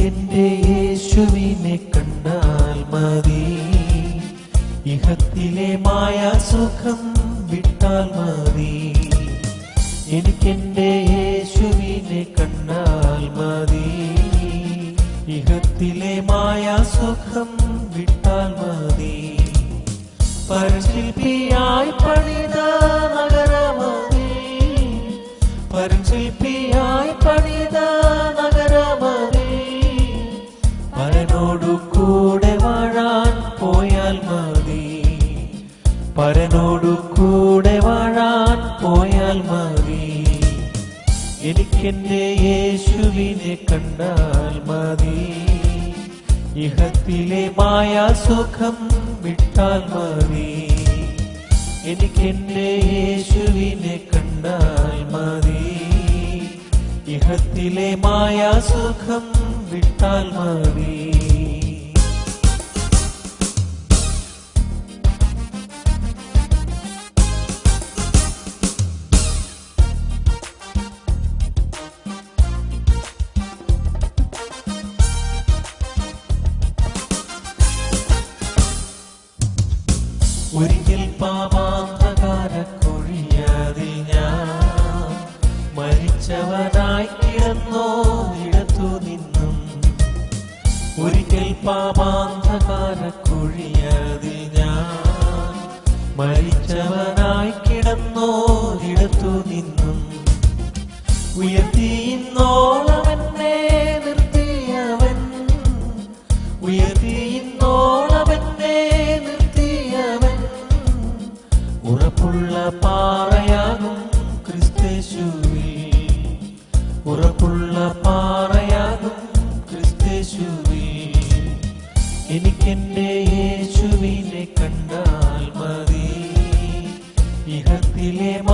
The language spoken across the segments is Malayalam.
എനിക്കെന്റെ യേശുവിനെ കണ്ടാൽ മതി. ഇഹത്തിലെ മായാസുഖം വിട്ടാൽ മതി. എനിക്കെന്റെ യേശുവിനെ കണ്ടാൽ മതി. ഇഹത്തിലെ മായാസുഖം വിട്ടാൽ മതി. പരിശില്പിയായി പണിത നഗരമതി. പരിശില്പിയായി പണിത വാഴാൻ പോയാൽ മതി. പരനോടു കൂടെ വാഴാൻ പോയാൽ മതി. എനിക്കെന്റെ യേശുവിനെ കണ്ടാൽ മതി. ഇഹത്തിലെ മായാസുഖം വിട്ടാൽ മതി. എനിക്കെന്റെ യേശുവിനെ കണ്ടാൽ മതി. ഇഹത്തിലെ മായാസുഖം വിട്ടാൽ മതി. ഒരിക്കൽ പാപാന്ധകാര ഞാൻ മരിച്ചവനായി കിടന്നോ ഇടത്തു നിന്നും. ഒരിക്കൽ പാപാന്ധകാര ഞാൻ മരിച്ചവനായി കിടന്നോ ഇടത്തു നിന്നും. ഉയർത്തിയിന്നോളവനെ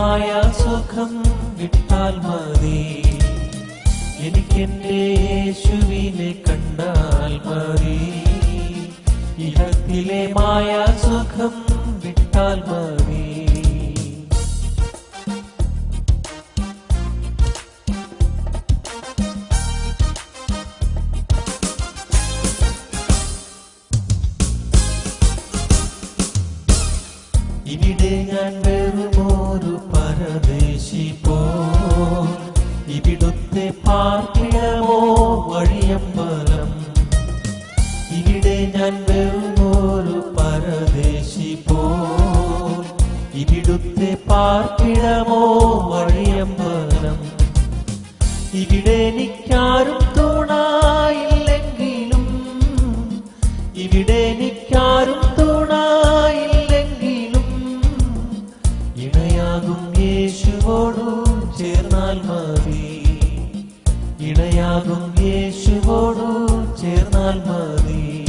ഇഹത്തിലെ സുഖം വിട്ടാൽ മതി. എനിക്കെന്റെ യേശുവിനെ കണ്ടാൽ മതി. ഇഹത്തിലെ മായാസുഖം വിട്ടാൽ മതി. ഇവിടെ ഞാൻ വെറുമൊരു പരദേശി പോ ഇവിടുത്തെ പാർപ്പിടമോ വഴിയമ്പലം? ഇവിടെ ഞാൻ വെറുമൊരു പരദേശി പോ ഇവിടുത്തെ പാർപ്പിടമോ വഴിയമ്പലം? ഇവിടെ എനിക്കാരും തൂണായില്ലെങ്കിലും ഇണയാകും യേശുവോടും ചേർന്നാൽ മതി. ഇണയാകും യേശുവോടും ചേർന്നാൽ മതി.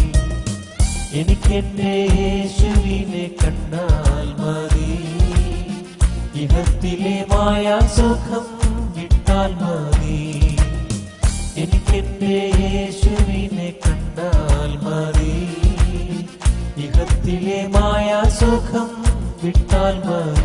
എനിക്കെന്റെ യേശുവിനെ കണ്ടാൽ മതി. ഇഹത്തിലെ മായ സുഖം വിട്ടാൽ മതി. എനിക്കെന്റെ യേശുവിനെ കണ്ടാൽ മതി. ഇഹത്തിലെ മായ സുഖം വിട്ടാൽ മതി.